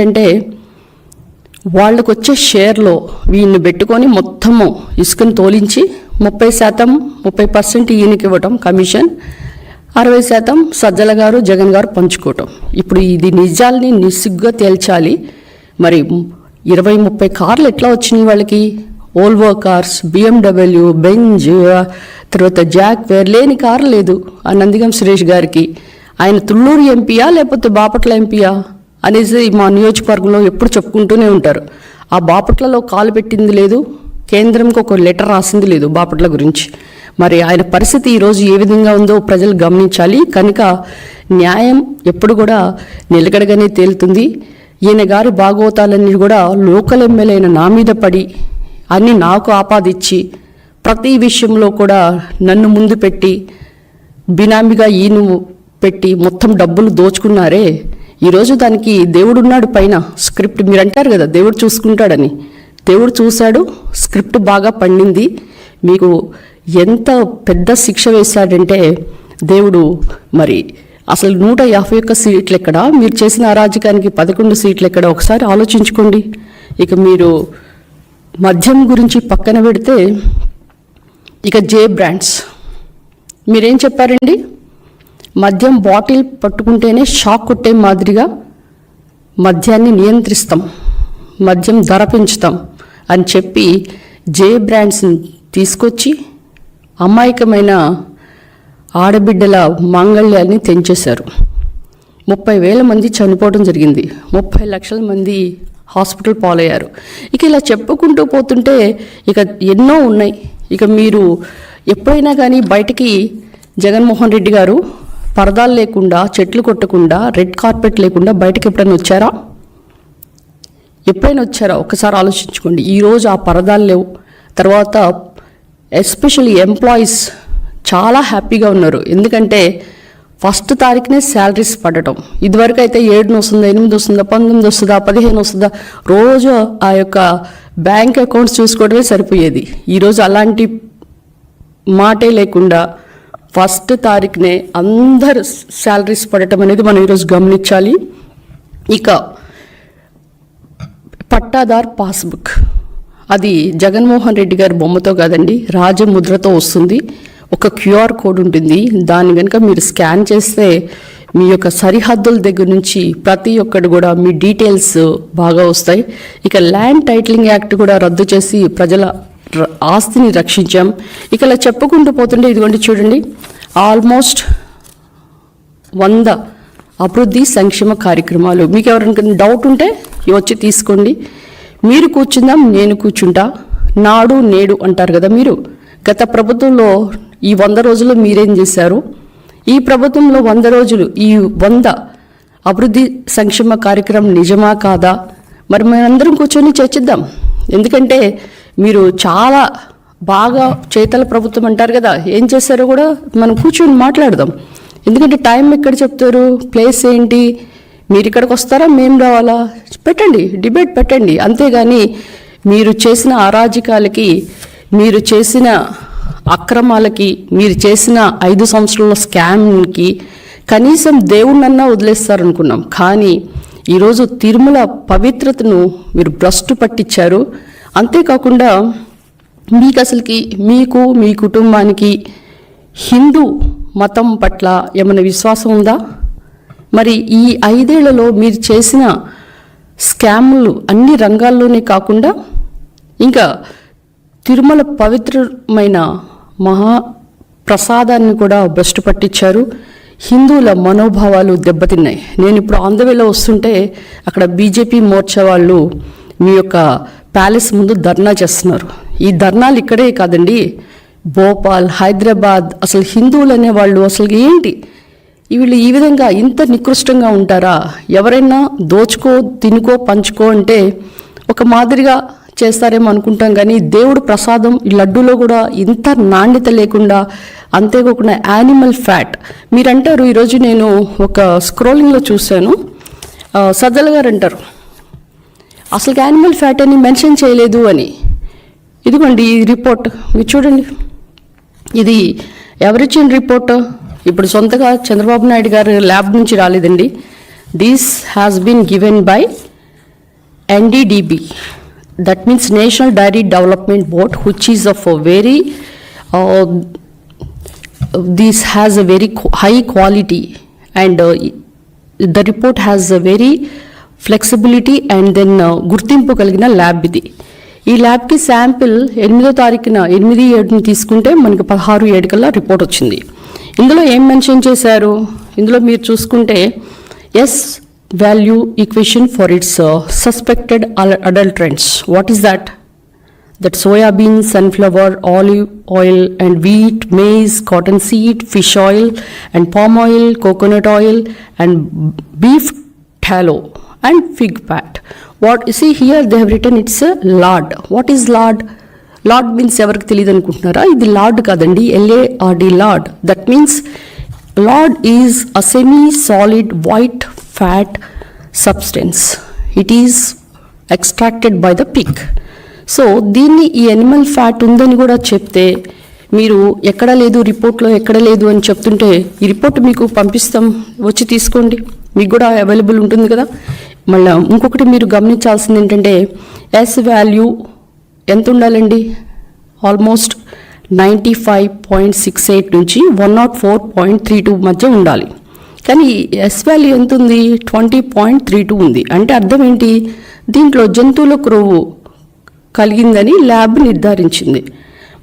ఏంటంటే వాళ్ళకు వచ్చే షేర్లో వీళ్ళని పెట్టుకొని మొత్తము ఇసుకను తోలించి ముప్పై శాతం ముప్పై పర్సెంట్ ఈయనకి ఇవ్వటం కమిషన్ అరవై శాతం సజ్జల గారు జగన్ గారు పంచుకోవటం. ఇప్పుడు ఇది నిజాల్ని నిస్సుగ్గా తేల్చాలి. మరి ఇరవై ముప్పై కార్లు ఎట్లా వచ్చినాయి వాళ్ళకి? ఓల్వో కార్స్ బిఎండబ్ల్యూ బెంజ్ తర్వాత జాక్ వేర్ లేని కారు లేదు. ఆ నందిగం సురేష్ గారికి. ఆయన తుళ్ళూరు ఎంపీయా లేకపోతే బాపట్ల ఎంపీయా? అనేసి మా నియోజకవర్గంలో ఎప్పుడు చెప్పుకుంటూనే ఉంటారు. ఆ బాపట్లలో కాలు పెట్టింది లేదు కేంద్రంకి ఒక లెటర్ రాసింది లేదు బాపట్ల గురించి. మరి ఆయన పరిస్థితి ఈరోజు ఏ విధంగా ఉందో ప్రజలు గమనించాలి. కనుక న్యాయం ఎప్పుడు కూడా నిలకడగానే తేలుతుంది. ఈయన గారి భాగవతాలన్నీ కూడా లోకల్ ఎమ్మెల్యే అయిన నా మీద పడి అన్నీ నాకు ఆపాదిచ్చి ప్రతి విషయంలో కూడా నన్ను ముందు పెట్టి బినామీగా ఈయన పెట్టి మొత్తం డబ్బులు దోచుకున్నారే ఈరోజు దానికి దేవుడున్నాడు పైన స్క్రిప్ట్. మీరు అంటారు కదా దేవుడు చూసుకుంటాడని. దేవుడు చూశాడు స్క్రిప్ట్ బాగా పండింది. మీకు ఎంత పెద్ద శిక్ష వేశాడంటే దేవుడు మరి అసలు నూట యాభై ఒక్క సీట్లు ఎక్కడ? మీరు చేసిన అరాజకానికి పదకొండు సీట్లు ఎక్కడ? ఒకసారి ఆలోచించుకోండి. ఇక మీరు మద్యం గురించి పక్కన పెడితే ఇక జే బ్రాండ్స్. మీరేం చెప్పారండి? మద్యం బాటిల్ పట్టుకుంటేనే షాక్ కొట్టే మాదిరిగా మద్యాన్ని నియంత్రిస్తాం మద్యం ధర పెంచుతాం అని చెప్పి జే బ్రాండ్స్ని తీసుకొచ్చి అమాయకమైన ఆడబిడ్డల మాంగళ్యాన్ని తెంచేశారు. ముప్పై వేల మంది చనిపోవడం జరిగింది. ముప్పై లక్షల మంది హాస్పిటల్ పాలయ్యారు. ఇక ఇలా చెప్పుకుంటూ పోతుంటే ఇక ఎన్నో ఉన్నాయి. ఇక మీరు ఎప్పుడైనా కానీ బయటికి జగన్మోహన్ రెడ్డి గారు పరదాలు లేకుండా చెట్లు కొట్టకుండా రెడ్ కార్పెట్ లేకుండా బయటకు ఎప్పుడైనా వచ్చారా? ఎప్పుడైనా వచ్చారా? ఒకసారి ఆలోచించుకోండి. ఈరోజు ఆ పరదాలు లేవు. తర్వాత ఎస్పెషల్లీ ఎంప్లాయీస్ చాలా హ్యాపీగా ఉన్నారు. ఎందుకంటే ఫస్ట్ తారీఖునే శాలరీస్ పడటం. ఇదివరకు అయితే ఏడున వస్తుందా ఎనిమిది వస్తుందా పంతొమ్మిది వస్తుందా పదిహేను వస్తుందా రోజు ఆ యొక్క బ్యాంక్ అకౌంట్స్ చూసుకోవడమే సరిపోయేది. ఈరోజు అలాంటి మాటే లేకుండా ఫస్ట్ తారీఖునే అందరు శాలరీస్ పడటం అనేది మనం ఈరోజు గమనించాలి. ఇక పట్టాదార్ పాస్బుక్. అది జగన్మోహన్ రెడ్డి గారి బొమ్మతో కాదండి రాజముద్రతో వస్తుంది. ఒక క్యూఆర్ కోడ్ ఉంటుంది. దాన్ని కనుక మీరు స్కాన్ చేస్తే మీ యొక్క సరిహద్దుల దగ్గర నుంచి ప్రతి ఒక్కటి కూడా మీ డీటెయిల్స్ బాగా వస్తాయి. ఇక ల్యాండ్ టైటిలింగ్ యాక్ట్ కూడా రద్దు చేసి ప్రజల ఆస్తిని రక్షించాం. ఇక ఇలా చెప్పుకుంటూ పోతుంటే ఇదిగోండి చూడండి. ఆల్మోస్ట్ వంద అభివృద్ధి సంక్షేమ కార్యక్రమాలు. మీకు ఎవరికైనా డౌట్ ఉంటే వచ్చి తీసుకోండి. మీరు కూర్చుందాం నేను కూర్చుంటా. నాడు నేడు అంటారు కదా మీరు. గత ప్రభుత్వంలో ఈ వంద రోజుల్లో మీరేం చేశారు? ఈ ప్రభుత్వంలో వంద రోజులు ఈ వంద అభివృద్ధి సంక్షేమ కార్యక్రమం నిజమా కాదా? మరి మనందరం కూర్చొని చర్చిద్దాం. ఎందుకంటే మీరు చాలా బాగా చేతల ప్రభుత్వం అంటారు కదా ఏం చేశారో కూడా మనం కూర్చొని మాట్లాడదాం. ఎందుకంటే టైం ఎక్కడ చెప్తారు ప్లేస్ ఏంటి మీరు ఇక్కడికి వస్తారా మేము రావాలా? పెట్టండి డిబేట్ పెట్టండి. అంతేగాని మీరు చేసిన అరాజకాలకి మీరు చేసిన అక్రమాలకి మీరు చేసిన ఐదు సంవత్సరాల స్కామ్కి కనీసం దేవుణ్ణన్నా వదిలేస్తారనుకున్నాం. కానీ ఈరోజు తిరుమల పవిత్రతను మీరు భ్రష్టు పట్టించారు. అంతేకాకుండా మీకు అసలుకి మీకు మీ కుటుంబానికి హిందూ మతం పట్ల ఏమైనా విశ్వాసం ఉందా? మరి ఈ ఐదేళ్ళలో మీరు చేసిన స్కాములు అన్ని రంగాల్లోనే కాకుండా ఇంకా తిరుమల పవిత్రమైన మహా ప్రసాదాన్ని కూడా భ్రష్టు పట్టించారు. హిందువుల మనోభావాలు దెబ్బతిన్నాయి. నేను ఇప్పుడు ఆంధ్రవేలో వస్తుంటే అక్కడ బీజేపీ మోర్చా వాళ్ళు మీ యొక్క ప్యాలెస్ ముందు ధర్నా చేస్తున్నారు. ఈ ధర్నాలు ఇక్కడే కాదండి. భోపాల్ హైదరాబాద్ అసలు హిందువులు అనే వాళ్ళు అసలు ఏంటి? వీళ్ళు ఈ విధంగా ఇంత నికృష్టంగా ఉంటారా? ఎవరైనా దోచుకో తినుకో పంచుకో అంటే ఒక మాదిరిగా చేస్తారేమో అనుకుంటాం కానీ దేవుడు ప్రసాదం ఈ లడ్డూలో కూడా ఇంత నాణ్యత లేకుండా అంతేకాకుండా యానిమల్ ఫ్యాట్. మీరంటారు ఈరోజు నేను ఒక స్క్రోలింగ్లో చూశాను. సజ్జల గారు అంటారు అసలు యానిమల్ ఫ్యాట్ అని మెన్షన్ చేయలేదు అని. ఇదిగోండి ఈ రిపోర్ట్ మీరు చూడండి. ఇది ఎవరిచ్చిన రిపోర్ట్ ఇప్పుడు సొంతగా చంద్రబాబు నాయుడు గారు ల్యాబ్ నుంచి రాలేదండి. This has been given by NDDB that means National Dairy Development Board which is of very these has a very high quality and the report has a very flexibility and then గుర్తింపు కలిగిన lab ఇది. ఈ ల్యాబ్కి sample ఎనిమిదో తారీఖున ఎనిమిది ఏడుని తీసుకుంటే మనకి పదహారు ఏడు కల్లా రిపోర్ట్ వచ్చింది. ఇందులో ఏం మెన్షన్ చేశారు? ఇందులో మీరు చూసుకుంటే S value equation for its suspected adulterants what is that soybean sunflower olive oil and wheat maize cotton seed fish oil and palm oil coconut oil and beef tallow and fig fat. What you see here, they have written it's a lard. What is lard? Lard means ఎవరికి తెలియదు అనుకుంటున్నారా ఇది lard కాదండి L A R D lard that means lard is a semi solid white fat substance it is extracted by the pig so దీన్ని ఈ Animal fat ఉందని కూడా చెప్తే మీరు ఎక్కడ లేదు రిపోర్ట్లో ఎక్కడ లేదు అని చెప్తుంటే ఈ రిపోర్ట్ మీకు పంపిస్తాం వచ్చి తీసుకోండి మీకు కూడా అవైలబుల్ ఉంటుంది కదా మళ్ళీ ఇంకొకటి మీరు గమనించాల్సింది ఏంటంటే ఎస్ వాల్యూ ఎంత ఉండాలండి almost ninety five point six eight నుంచి one naught four point three two మధ్య ఉండాలి. కానీ ఎస్ వాల్యూ ఎంత ఉంది ట్వంటీ పాయింట్ త్రీ టూ ఉంది. అంటే అర్థం ఏంటి? దీంట్లో జంతువుల క్రొవ్వు కలిగిందని ల్యాబ్ నిర్ధారించింది.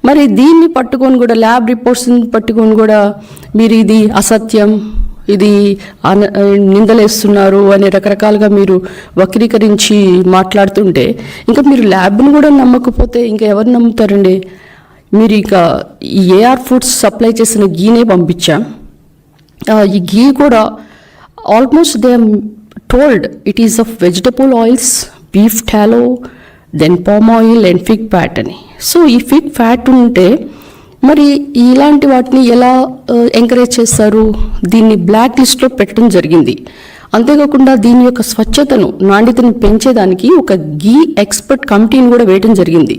మరి దీన్ని పట్టుకొని కూడా ల్యాబ్ రిపోర్ట్స్ని పట్టుకొని కూడా మీరు ఇది అసత్యం? ఇది అన- నిందలేస్తున్నారు అని రకరకాలుగా మీరు వక్రీకరించి మాట్లాడుతుంటే ఇంకా మీరు ల్యాబ్ని కూడా నమ్మకపోతే ఇంకా ఎవరు నమ్ముతారండి? మీరు ఇక ఈ ఏఆర్ ఫుడ్స్ సప్లై చేసిన గీనే పంపించాం? ఈ గీ కూడా almost they told it is of vegetable oils beef tallow then palm oil and fig fat అని. సో ఈ ఫిగ్ ఫ్యాట్ ఉంటే మరి ఇలాంటి వాటిని ఎలా ఎంకరేజ్ చేస్తారు? దీన్ని బ్లాక్ లిస్ట్లో పెట్టడం జరిగింది. అంతేకాకుండా దీని యొక్క స్వచ్ఛతను నాణ్యతను పెంచేదానికి ఒక గీ ఎక్స్పర్ట్ కమిటీని కూడా వేయడం జరిగింది.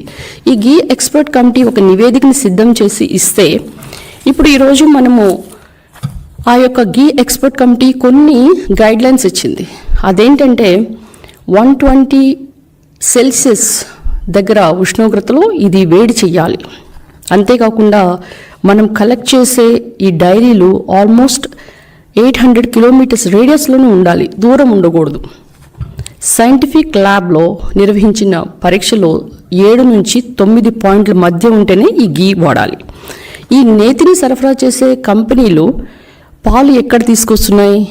ఈ గీ ఎక్స్పర్ట్ కమిటీ ఒక నివేదికని సిద్ధం చేసి ఇస్తే ఇప్పుడు ఈరోజు మనము ఆ యొక్క గీ ఎక్స్పర్ట్ కమిటీ కొన్ని గైడ్ లైన్స్ ఇచ్చింది. అదేంటంటే వన్ ట్వంటీ సెల్సియస్ దగ్గర ఉష్ణోగ్రతలో ఇది వేడి చెయ్యాలి అంతేకాకుండా మనం కలెక్ట్ చేసే ఈ డైరీలు ఆల్మోస్ట్ ఎయిట్ హండ్రెడ్ కిలోమీటర్స్ రేడియస్లోనే ఉండాలి దూరం ఉండకూడదు. సైంటిఫిక్ ల్యాబ్లో నిర్వహించిన పరీక్షలో ఏడు నుంచి తొమ్మిది పాయింట్ల మధ్య ఉంటేనే ఈ గీ వాడాలి. ఈ నేతిని సరఫరా చేసే కంపెనీలు పాలు ఎక్కడ తీసుకొస్తున్నాయి?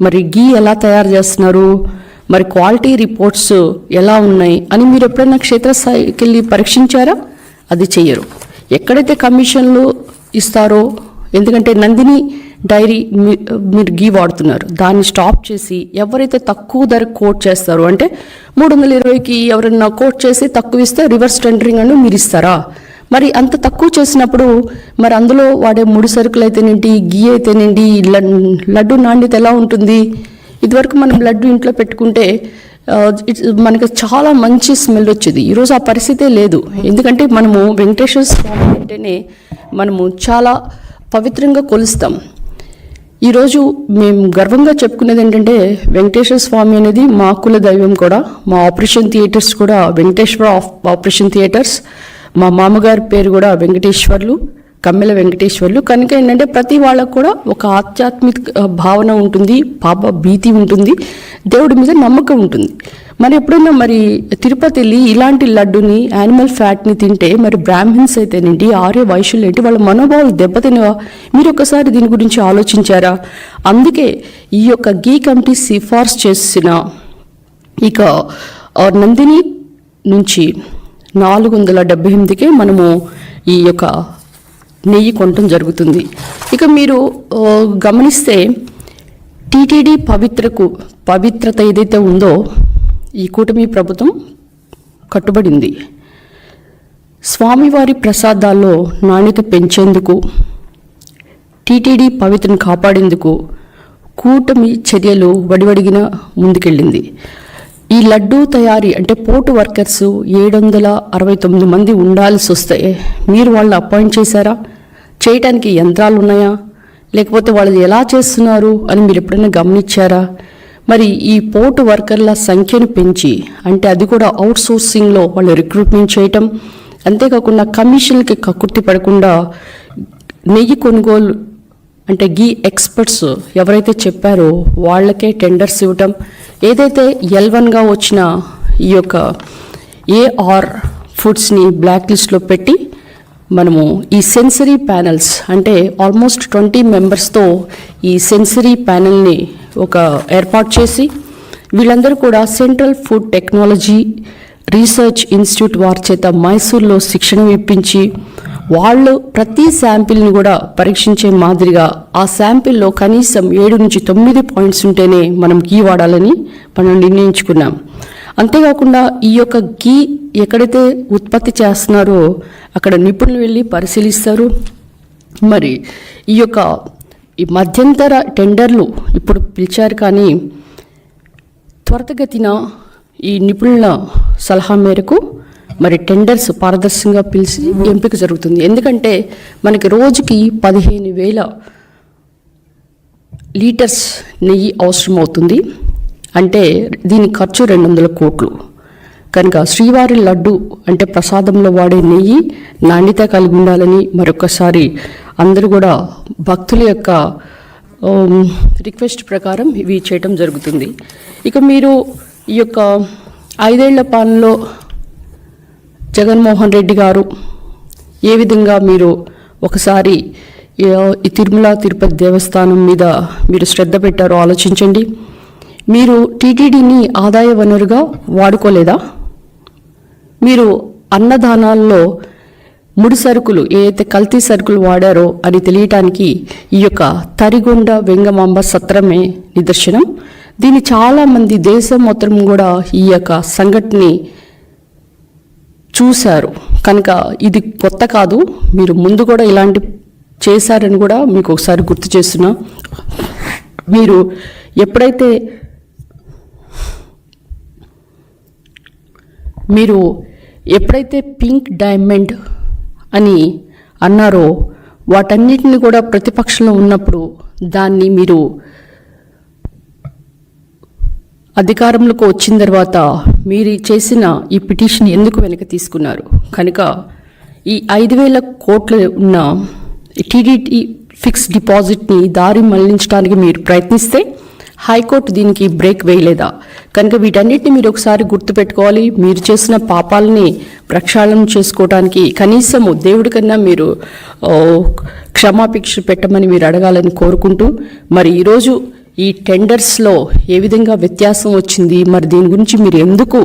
మరి గీ ఎలా తయారు చేస్తున్నారు? మరి క్వాలిటీ రిపోర్ట్స్ ఎలా ఉన్నాయి? అని మీరు ఎప్పుడైనా క్షేత్రస్థాయికి వెళ్ళి పరీక్షించారా? అది చెయ్యరు. ఎక్కడైతే కమిషన్లు ఇస్తారో ఎందుకంటే నందిని డైరీ మీ- మీరు గీ వాడుతున్నారు దాన్ని స్టాప్ చేసి ఎవరైతే తక్కువ ధర కోట్ చేస్తారో అంటే మూడు వందల ఇరవైకి ఎవరైనా కోట్ చేసి తక్కువ ఇస్తే రివర్స్ టెండరింగ్ అని మీరు ఇస్తారా? మరి అంత తక్కువ చేసినప్పుడు మరి అందులో వాడే ముడి సరుకులు అయితేనేంటి గీ అయితేనేంటి లడ్- లడ్డు నాణ్యత ఎలా ఉంటుంది? ఇదివరకు మనం లడ్డు ఇంట్లో పెట్టుకుంటే Uh, ఇట్స్ మనకి చాలా మంచి స్మెల్ వచ్చేది. ఈరోజు ఆ పరిస్థితే లేదు. ఎందుకంటే మనము వెంకటేశ్వర స్వామి అంటేనే మనము చాలా పవిత్రంగా కొలుస్తాం. ఈరోజు మేము గర్వంగా చెప్పుకునేది ఏంటంటే వెంకటేశ్వర స్వామి అనేది మా కుల దైవం కూడా మా ఆపరేషన్ థియేటర్స్ కూడా వెంకటేశ్వర ఆఫ్- ఆపరేషన్ థియేటర్స్ మా మామగారి పేరు కూడా వెంకటేశ్వర్లు కమ్మెల వెంకటేశ్వర్లు. కనుక ఏంటంటే ప్రతి వాళ్ళకు కూడా ఒక ఆధ్యాత్మిక భావన ఉంటుంది పాప భీతి ఉంటుంది దేవుడి మీద నమ్మకం ఉంటుంది. మరి ఎప్పుడైనా మరి తిరుపతి వెళ్ళి ఇలాంటి లడ్డుని యానిమల్ ఫ్యాట్ని తింటే మరి బ్రాహ్మిన్స్ అయితేనేంటి ఆర్య వైశ్యులు ఏంటి వాళ్ళ మనోభావాలు దెబ్బతినవా? మీరు ఒకసారి దీని గురించి ఆలోచించారా? అందుకే ఈ యొక్క గీ కమిటీ సిఫార్సు చేసిన ఇక నందిని నుంచి నాలుగు వందల డెబ్బై ఎనిమిదికే మనము ఈ యొక్క నెయ్యి కొనటం జరుగుతుంది. ఇక మీరు గమనిస్తే టీటీడీ పవిత్రకు పవిత్రత ఏదైతే ఉందో ఈ కూటమి ప్రభుత్వం కట్టుబడింది. స్వామివారి ప్రసాదాల్లో నాణ్యత పెంచేందుకు టీటీడీ పవిత్రను కాపాడేందుకు కూటమి చర్యలు వడివడిగిన ముందుకెళ్ళింది. ఈ లడ్డూ తయారీ అంటే పోర్టు వర్కర్స్ ఏడు వందల అరవై తొమ్మిది మంది ఉండాల్సి వస్తే మీరు వాళ్ళు అపాయింట్ చేశారా? చేయటానికి యంత్రాలు ఉన్నాయా లేకపోతే వాళ్ళు ఎలా చేస్తున్నారు అని మీరు ఎప్పుడైనా గమనించారా? మరి ఈ పోర్టు వర్కర్ల సంఖ్యను పెంచి అంటే అది కూడా అవుట్ సోర్సింగ్లో వాళ్ళు రిక్రూట్మెంట్ చేయటం అంతేకాకుండా కమిషన్కి కక్కుర్తి పడకుండా నెయ్యి కొనుగోలు అంటే గీ ఎక్స్పర్ట్స్ ఎవరైతే చెప్పారో వాళ్ళకే టెండర్స్ ఇవ్వటం ఏదైతే ఎల్ వన్గా వచ్చిన ఈ యొక్క ఏఆర్ ఫుడ్స్ని బ్లాక్ లిస్ట్లో పెట్టి మనము ఈ సెన్సరీ ప్యానల్స్ అంటే ఆల్మోస్ట్ ట్వంటీ మెంబర్స్తో ఈ సెన్సరీ ప్యానల్ని ఒక ఏర్పాటు చేసి వీళ్ళందరూ కూడా Central Food Technology Research Institute వారి చేత మైసూర్లో శిక్షణ ఇప్పించి వాళ్ళు ప్రతి శాంపిల్ని కూడా పరీక్షించే మాదిరిగా ఆ శాంపిల్లో కనీసం ఏడు నుంచి తొమ్మిది పాయింట్స్ ఉంటేనే మనం గీ వాడాలని మనం నిర్ణయించుకున్నాం. అంతేకాకుండా ఈ యొక్క గీ ఎక్కడైతే ఉత్పత్తి చేస్తున్నారో అక్కడ నిపుణులు వెళ్ళి పరిశీలిస్తారు. మరి ఈ యొక్క ఈ మధ్యంతర టెండర్లు ఇప్పుడు పిలిచారు కానీ త్వరితగతిన ఈ నిపుణుల సలహా మేరకు మరి టెండర్స్ పారదర్శకంగా పిలిచి ఎంపిక జరుగుతుంది. ఎందుకంటే మనకి రోజుకి పదిహేను వేల లీటర్స్ నెయ్యి అవసరం అవుతుంది అంటే దీని ఖర్చు రెండు వందల కోట్లు. కనుక శ్రీవారి లడ్డు అంటే ప్రసాదంలో వాడే నెయ్యి నాణ్యత కలిగి ఉండాలని మరొకసారి అందరూ కూడా భక్తుల యొక్క రిక్వెస్ట్ ప్రకారం ఇవి చేయటం జరుగుతుంది. ఇక మీరు ఈ యొక్క ఐదేళ్ళ పాలనలో జగన్మోహన్ రెడ్డి గారు ఏ విధంగా మీరు ఒకసారి ఈ తిరుమల తిరుపతి దేవస్థానం మీద మీరు శ్రద్ధ పెట్టారో ఆలోచించండి. మీరు టీటీడీని ఆదాయ వనరుగా వాడుకోలేదా? మీరు అన్నదానాల్లో ముడి సరుకులు ఏదైతే కల్తీ సరుకులు వాడారో అని తెలియటానికి ఈ యొక్క తరిగొండ వెంగమాంబ సత్రమే నిదర్శనం. దీన్ని చాలామంది దేశం మొత్తం కూడా ఈ యొక్క సంఘటనని చూశారు. కనుక ఇది కొత్త కాదు. మీరు ముందు కూడా ఇలాంటి చేశారని కూడా మీకు ఒకసారి గుర్తు చేస్తున్నా. మీరు ఎప్పుడైతే మీరు ఎప్పుడైతే పింక్ డైమండ్ అని అన్నారో వాటన్నిటిని కూడా ప్రతిపక్షంలో ఉన్నప్పుడు దాన్ని మీరు అధికారంలోకి వచ్చిన తర్వాత మీరు చేసిన ఈ పిటిషన్ ఎందుకు వెనక తీసుకున్నారు? కనుక ఈ ఐదు వేల కోట్లు ఉన్న టీడీటీ ఫిక్స్ డిపాజిట్ని దారి మళ్ళించడానికి మీరు ప్రయత్నిస్తే హైకోర్టు దీనికి బ్రేక్ వేయలేదా? కనుక వీటన్నిటిని మీరు ఒకసారి గుర్తుపెట్టుకోవాలి. మీరు చేసిన పాపాలని ప్రక్షాళన చేసుకోవడానికి కనీసము దేవుడి కన్నా మీరు క్షమాపేక్ష క్షమాభిక్ష పెట్టమని మీరు అడగాలని కోరుకుంటూ మరి ఈరోజు ఈ టెండర్స్లో ఏ విధంగా వ్యత్యాసం వచ్చింది? మరి దీని గురించి మీరు ఎందుకు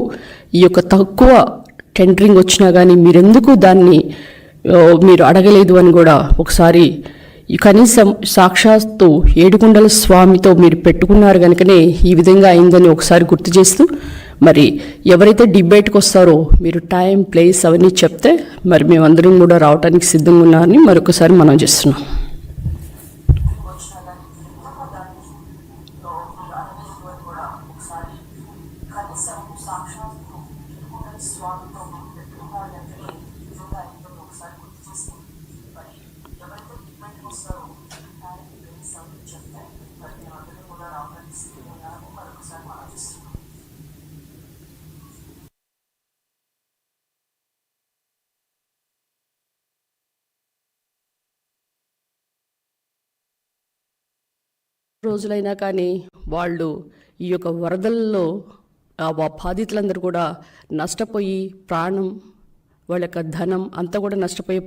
ఈ యొక్క తక్కువ టెండరింగ్ వచ్చినా కానీ మీరెందుకు దాన్ని మీరు అడగలేదు అని కూడా ఒకసారి కనీసం సాక్షాత్తు ఏడుకొండల స్వామితో మీరు పెట్టుకున్నారు కనుకనే ఈ విధంగా అయిందని ఒకసారి గుర్తు చేస్తూ మరి ఎవరైతే డిబేట్కి వస్తారో మీరు టైం ప్లేస్ అవన్నీ చెప్తే మరి మేమందరం కూడా రావడానికి సిద్ధంగా ఉన్నారని మరొకసారి మనం చేస్తున్నాం. రోజులైనా కానీ వాళ్ళు ఈ యొక్క వరదల్లో ఆ బాధితులందరూ కూడా నష్టపోయి ప్రాణం వాళ్ళ యొక్క ధనం అంతా కూడా నష్టపోయే